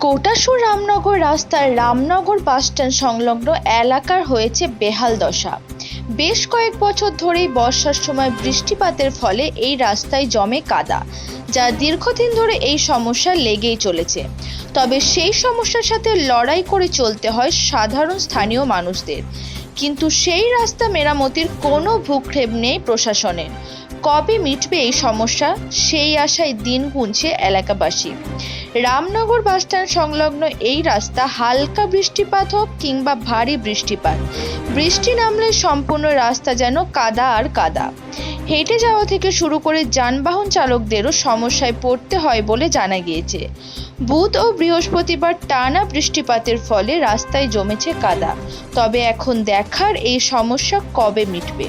কোটাসুর রামনগর রাস্তার রামনগর বাসস্ট্যান্ড সংলগ্ন এলাকার হয়েছে বেহাল দশা। বেশ কয়েক বছর ধরেই বর্ষার সময় বৃষ্টিপাতের ফলে এই রাস্তায় জমে কাদা, যা দীর্ঘদিন ধরে এই সমস্যা লেগেই চলেছে। তবে সেই সমস্যার সাথে লড়াই করে চলতে হয় সাধারণ স্থানীয় মানুষদের। কিন্তু সেই রাস্তা মেরামতির কোনো ভূক্ষেপ নেই প্রশাসনের। কবে মিটবে এই সমস্যা? সেই আশায় দিন গুনছে এলাকাবাসী। রামনগর বাসস্ট্যান্ড সংলগ্ন এই রাস্তা হালকা বৃষ্টিপাত হোক কিংবা ভারী বৃষ্টিপাত। বৃষ্টি নামলে সম্পূর্ণ রাস্তা যেন কাদা আর কাদা। হেঁটে যাওয়া থেকে শুরু করে যানবাহন চালকদেরও সমস্যায় পড়তে হয় বলে জানা গিয়েছে। বুধ ও বৃহস্পতিবার টানা বৃষ্টিপাতের ফলে রাস্তায় জমেছে কাদা। তবে এখন দেখার এই সমস্যা কবে মিটবে?